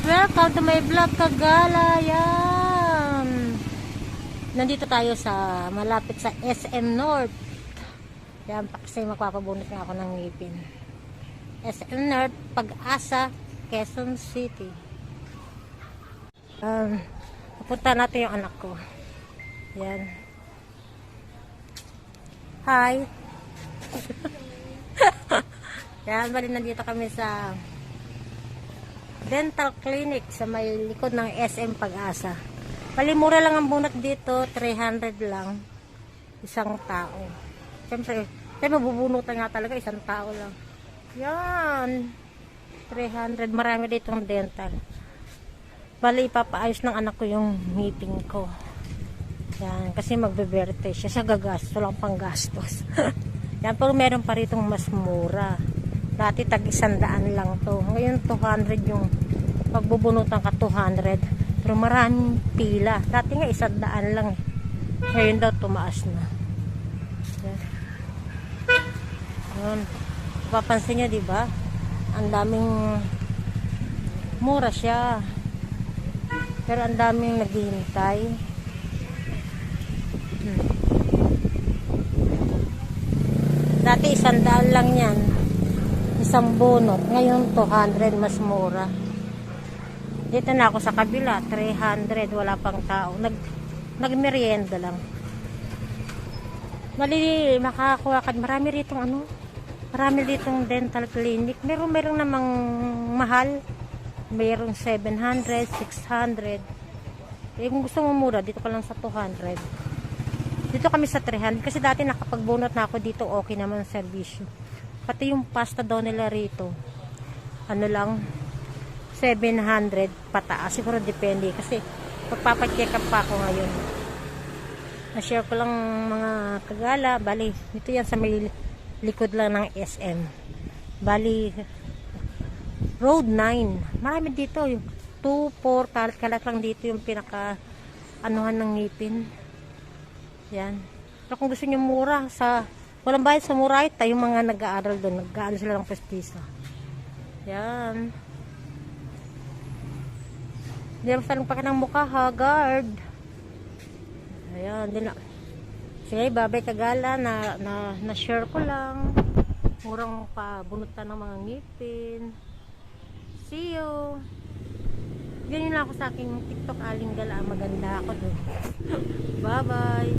Welcome to my vlog Kagala. Yan. Nandito tayo sa malapit sa SM North. Yan, kasi magpapabunot nga ako ng ngipin. SM North, Pag-asa, Quezon City. Um, pupunta natin yung anak ko. Yan. Hi. Yan, bali nandito kami sa dental clinic sa may likod ng SM Pag-asa. Palimura lang ang bunot dito, 300 lang. Isang tao. Siyempre, siyempre bubunutan nga talaga, isang tao lang. Yan. 300, marami dito ng dental. Bali, ipapaayos ng anak ko yung ngipin ko. Yan, kasi magbe-birthday siya. Siya gagastos, walang panggastos. Yan, pero meron pa ritong mas mura. Dati tag isandaan lang to. Ngayon 200 yung pagbubunutan ka 200. Pero maraming pila. Dati nga isandaan lang. eh. Ngayon daw tumaas na. Yun. Papansin niyo, di ba? Ang daming mura siya. Pero ang daming naghihintay. Hmm. Dati isandaan lang yan. Isang bunot. Ngayon 200 mas mura. Dito na ako sa kabila. 300. Wala pang tao. Nag, nagmerienda lang. Mali, makakuha ka. Marami rito ano. Marami ditong dental clinic. Meron, meron namang mahal. Meron 700, 600. Eh, kung gusto mo mura, dito ka lang sa 200. Dito kami sa 300 kasi dati nakapagbunot na ako dito okay naman ang servisyo. Pati yung pasta daw nila rito. Ano lang 700 pataas. Siguro depende kasi magpapacheck up pa ako ngayon. Na-share ko lang mga kagala. Bali, ito yan sa may likod lang ng SM. Bali, Road 9. Marami dito. Yung 2, 4, kalat kalat lang dito yung pinaka anuhan ng ngipin. Yan. Pero kung gusto niyo mura sa walang bayad sa Murayt, tayo mga nag-aaral doon, nag-aaral sila ng pestisa. Yan. Lang sa pa ng mukha ha, guard. Ayan, din na. Sige, babay kagala na, na, na share ko lang. Murang pa ng mga ngipin. See you. Ganyan lang ako sa aking TikTok aling gala. Maganda ako doon. Bye-bye.